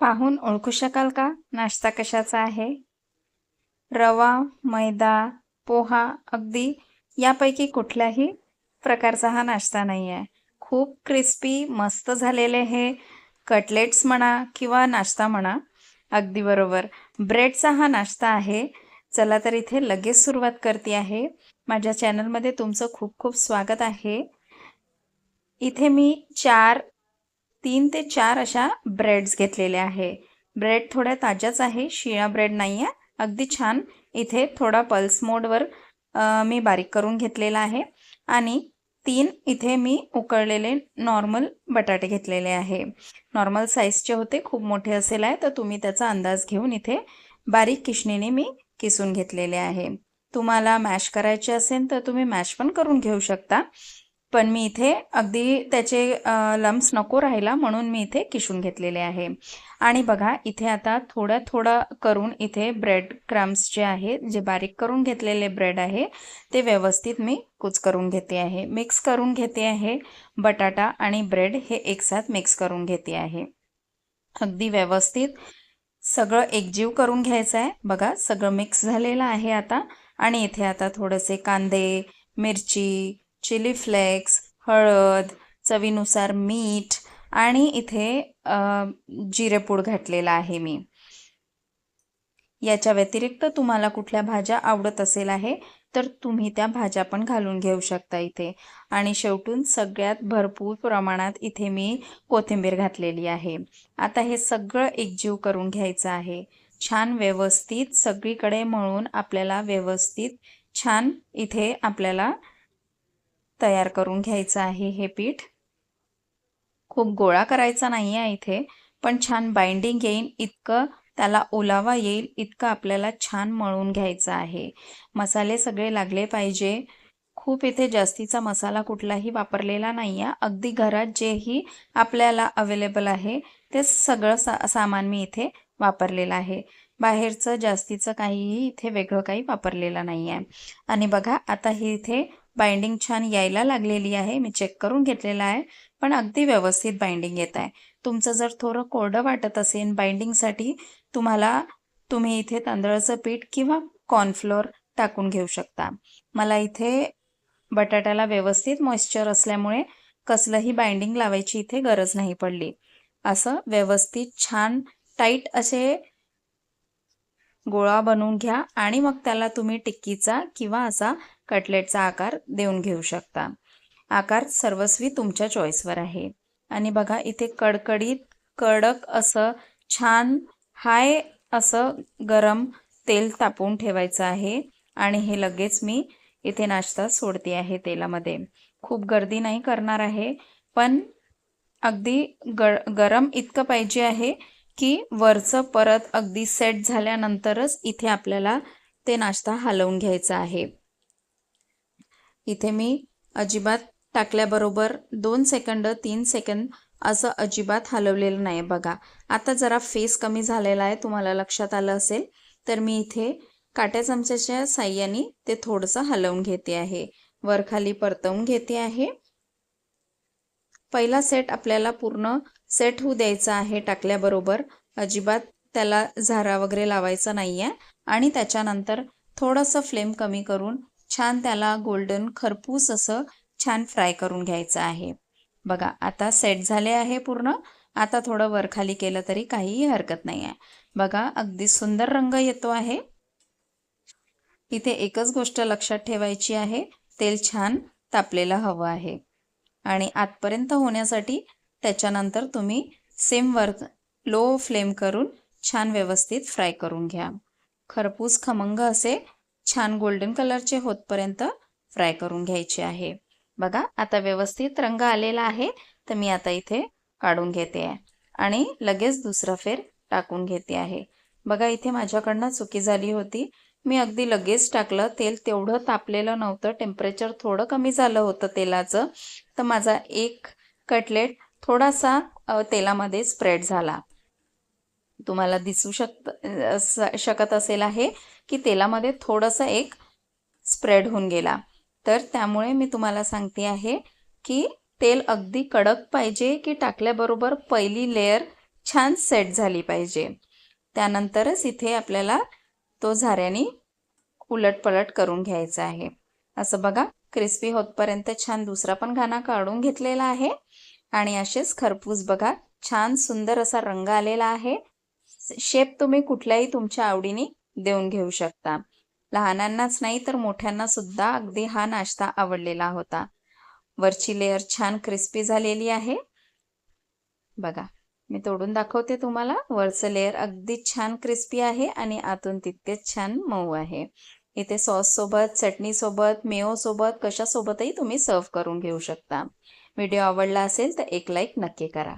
पाहून ओळखू शकाल का? नाश्ता कशाचा आहे? रवा मैदा पोहा अगदी यापैकी कुठल्याही प्रकारचा हा नाश्ता नाही आहे खूप क्रिस्पी मस्त झालेले हे कटलेट्स म्हणा किंवा नाश्ता म्हणा अगदी बरोबर. ब्रेडचा हा नाश्ता आहे. चला तर इथे लगेच सुरुवात करते आहे. माझ्या चॅनलमध्ये तुमचं खूप खूप स्वागत आहे. इथे मी चार तीन ते चार अशा ब्रेड्स घेतलेल्या आहे. ब्रेड थोड्या ताज्याच आहे शिळा ब्रेड नाही आहे अगदी छान. इथे थोडा पल्स मोडवर मी बारीक करून घेतलेला आहे. आणि तीन इथे मी उकळलेले नॉर्मल बटाटे घेतलेले आहे. नॉर्मल साईजचे होते खूप मोठे असेल आहे तर तुम्ही त्याचा अंदाज घेऊन इथे बारीक किशणीने मी किसून घेतलेले आहे. तुम्हाला मॅश करायचे असेल तर तुम्ही मॅश पण करून घेऊ शकता. पण मी इथे अगदी त्याचे लम्स नको राहिला म्हणून मी इथे किशून घेतलेले आहे. आणि बघा इथे आता थोडं थोडं करून इथे ब्रेड क्रम्स जे आहे जे बारीक करून घेतलेले ब्रेड आहे ते व्यवस्थित मी कुच करून घेते आहे. मिक्स करून घेते आहे बटाटा आणि ब्रेड हे एकसाथ मिक्स करून घेते आहे. अगदी व्यवस्थित. सगळं एकजीव करून घ्यायचं आहे. बघा सगळं मिक्स झालेलं आहे आता. आणि इथे आता थोडेसे कांदे मिरची चिली फ्लेक्स हळद चवीनुसार मीठ आणि इथे जिरेपूड घातलेला आहे मी. याच्या व्यतिरिक्त तुम्हाला कुठल्या भाज्या आवडत असेल आहे तर तुम्ही त्या भाज्या पण घालून घेऊ शकता इथे. आणि शेवटून सगळ्यात भरपूर प्रमाणात इथे मी कोथिंबीर घातलेली आहे. आता हे सगळं एकजीव करून घ्यायचं आहे. छान व्यवस्थित सगळीकडे मळून आपल्याला व्यवस्थित छान इथे आपल्याला तयार करून घ्यायचं आहे हे पीठ. खूप गोळा करायचा नाही आहे इथे पण छान बाइंडिंग येईल इतकं त्याला ओलावा येईल इतकं आपल्याला छान मळून घ्यायचं आहे. मसाले सगळे लागले पाहिजे. खूप इथे जास्तीचा मसाला कुठलाही वापरलेला नाही आहे अगदी घरात जेही आपल्याला अवेलेबल आहे ते सगळं सा सामान मी इथे वापरलेलं आहे. बाहेरचं जास्तीचं काहीही इथे वेगळं काही वापरलेलं नाही आहे आणि बघा आता ही इथे बाइंडिंग छान यायला लागलेली आहे. मी चेक करून घेतलेलं आहे पण अगदी व्यवस्थित बाइंडिंग येत आहे. तुमचं जर थोडं कोरडं वाटत असेल बाइंडिंगसाठी तुम्हाला तुम्ही इथे तांदळाचं पीठ किंवा कॉर्नफ्लोअर टाकून घेऊ शकता. मला इथे बटाट्याला व्यवस्थित मॉइश्चर असल्यामुळे कसलंही बाइंडिंग लावायची इथे गरज नाही पडली. असं व्यवस्थित छान टाईट असे गोळा बनवून घ्या आणि मग त्याला तुम्ही टिक्कीचा किंवा असा कटलेटचा आकार देऊन घेऊ शकता. आकार सर्वस्वी तुमच्या चॉईसवर आहे. आणि बघा इथे कडकडीत कडक असं छान हाय असं गरम तेल तापवून ठेवायचं आहे. आणि हे लगेच मी इथे नाश्ता सोडते आहे तेलामध्ये. खूप गर्दी नाही करणार आहे पण अगदी ग गरम इतकं पाहिजे आहे की वरचं परत अगदी सेट झाल्यानंतरच इथे आपल्याला ते नाश्ता हलवून घ्यायचा आहे. इथे मी अजिबात टाकल्याबरोबर दोन सेकंद तीन सेकंद असं अजिबात हलवलेलं नाही बघा. आता जरा फेस कमी झालेला आहे तुम्हाला लक्षात आलं असेल तर मी इथे काट्या चमच्याच्या साह्याने ते थोडंसं हलवून घेते आहे. वरखाली परतवून घेते आहे. पहिला सेट आपल्याला पूर्ण सेट होऊ द्यायचा आहे टाकल्याबरोबर. अजिबात त्याला झारा वगैरे लावायचा नाही आहे आणि त्याच्यानंतर थोडंसं फ्लेम कमी करून छान त्याला गोल्डन खरपूस असं छान फ्राय करून घ्यायचं आहे. बघा आता सेट झाले आहे पूर्ण. आता थोडं वरखाली केलं तरी काहीही हरकत नाही आहे बघा अगदी सुंदर रंग येतो आहे. इथे एकच गोष्ट लक्षात ठेवायची आहे. तेल छान तापलेलं हवं आहे. आणि आतपर्यंत होण्यासाठी त्याच्यानंतर तुम्ही सेमवर लो फ्लेम करून छान व्यवस्थित फ्राय करून घ्या. खरपूस खमंग असे छान गोल्डन कलरचे होतपर्यंत फ्राय करून घ्यायचे आहे. बघा आता व्यवस्थित रंग आलेला आहे तर मी आता इथे काढून घेते. आहे आणि लगेच दुसरा फेर टाकून घेते आहे. बघा इथे माझ्याकडनं चुकी झाली होती. मी अगदी लगेच टाकलं. तेल तेवढं तापलेलं नव्हतं. टेम्परेचर थोडं कमी झालं होतं तेलाचं. तर माझा एक कटलेट थोडासा तेलामध्ये स्प्रेड झाला. तुम्हाला दिसू शक शकत असेल आहे की तेलामध्ये थोडंसं एक स्प्रेड होऊन गेला. तर त्यामुळे मी तुम्हाला सांगते आहे की तेल अगदी कडक पाहिजे की टाकल्याबरोबर पहिली लेअर छान सेट झाली पाहिजे. त्यानंतरच इथे आपल्याला तो झाऱ्याने उलटपलट करून घ्यायचा आहे. असं बघा क्रिस्पी होतपर्यंत छान दुसरा पण घाणा काढून घेतलेला आहे. आणि असेच खरपूस बघा छान सुंदर असा रंग आलेला आहे. शेप तुम्ही कुठल्याही तुमच्या आवडीने देऊन घेऊ शकता. लहानांनाच नाही तर मोठ्यांना सुद्धा अगदी हा नाश्ता आवडलेला होता. वरची लेअर छान क्रिस्पी झालेली आहे. बघा मी तोडून दाखवते तुम्हाला. वरचं लेअर अगदी छान क्रिस्पी आहे आणि आतून तितकेच छान मऊ आहे. इथे सॉस सोबत चटणी सोबत मेओ सोबत कशासोबतही तुम्ही सर्व करून घेऊ शकता. व्हिडिओ आवडला असेल तर एक लाईक नक्की करा.